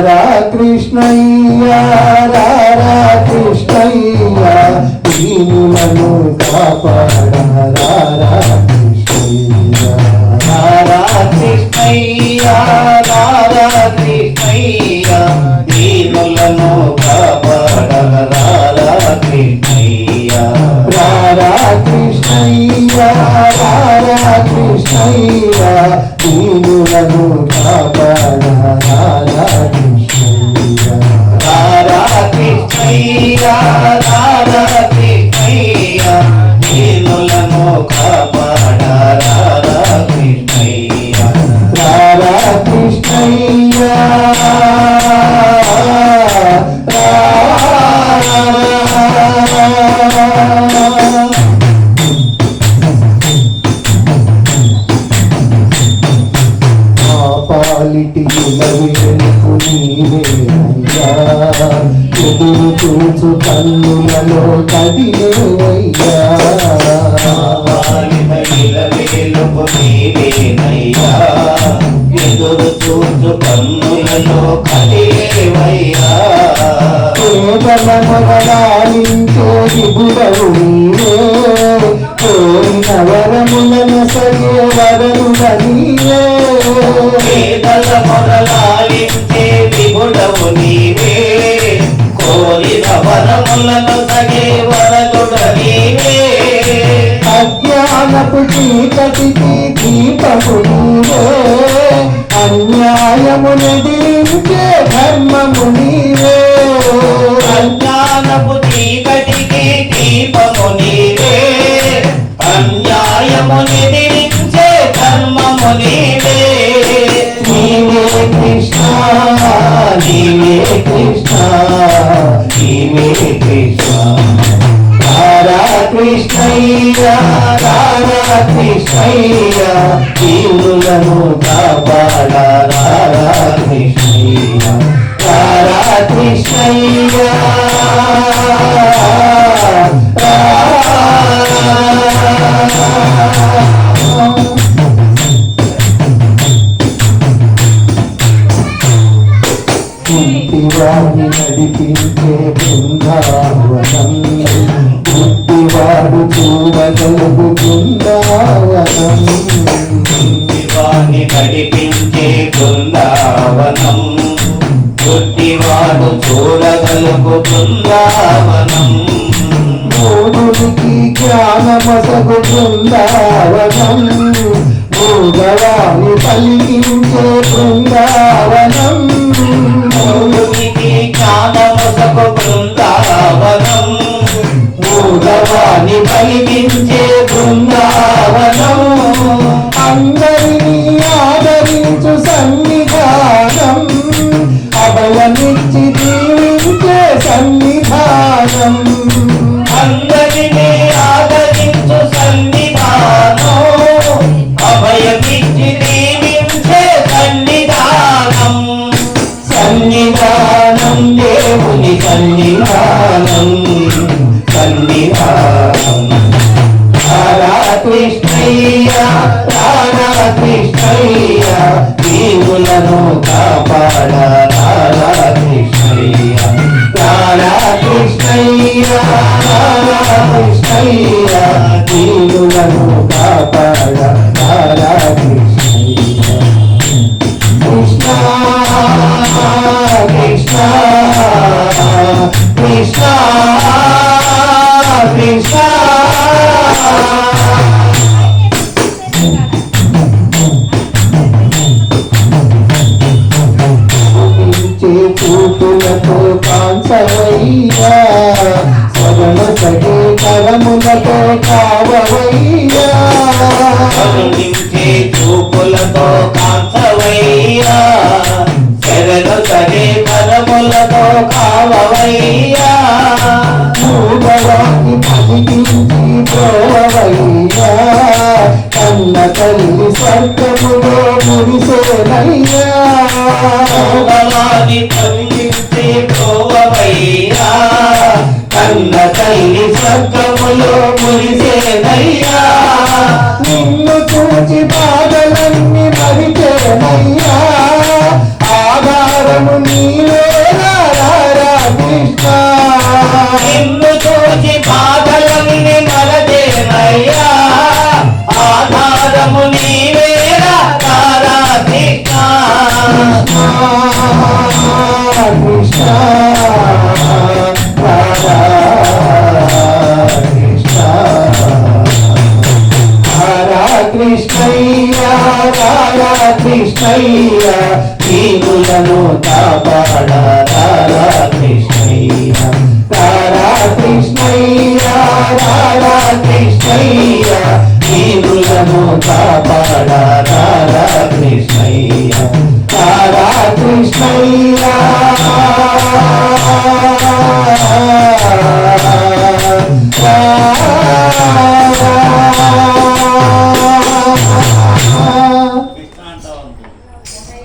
రారా కృష్ణయ్య రారా కృష్ణయ్య దీనులను కాపాడ రారా కృష్ణయ్య. రారా కృష్ణయ్య రారా కృష్ణయ్య దీనులను కాపాడ రారా కృష్ణయ్య. రారా కృష్ణయ్య రారా కృష్ణయ్య దీనులను కాపాడ రారా కృష్ణయ్య. కృష్ణయ్య ఎదురు చూచు కన్నులలో కదిలేవయ్యా ఎదురు చూచు కన్నులలో కలిగేవయ్యా కేవల మొదలాలించే కోరిన వరములను సగే వరముల నీవే అజ్ఞానపు చీకటికి దీపము నీవే అన్యాయము ఎదిరించే ధర్మము నీవే. కృష్ణయ్య దీనులను కాపాడ రారా కృష్ణయ్య రారా కృష్ణయ్య రా బృందావనం బుద్ధివాడు చూడగలుగు బృందావనం మూడునికి జ్ఞానమసగు బృందావనం మూగవాణి పలికించే బృందావనం. మూడునికి జ్ఞానమసకు బృందావనం అందరినీ ఆదరించు సన్నిధానం అభయమిచ్చి దీవించే సన్నిధానం. సన్నిధానం దేవుని సన్నిధానం. సన్నిధానం. కృష్ణయ్య కృష్ణయ్య దీవులను కాపాడా కృష్ణయ్య దీవులను కాపాడ రారా కృష్ణయ్య కృష్ణ కృష్ణ కృష్ణ కృష్ణ చూపులతో కాంచవయ్యా కన్న తల్లి స్వర్గములో మురిసేనయ్యా భగవాని కరుణించే ప్రోవవయ్యా కన్న తల్లి స్వర్గములో మురిసేనయ్యా నిన్ను చూచి బాధలన్నీ మరిచేనయ్యా ఆధారము నీవే కృష్ణయ్య రాధా కృష్ణయ్య జీవులను కాపాడ తారా కృష్ణయ్యా రాధా కృష్ణయ్య రాధా కృష్ణయ్య జీవులను కాపాడ రాధా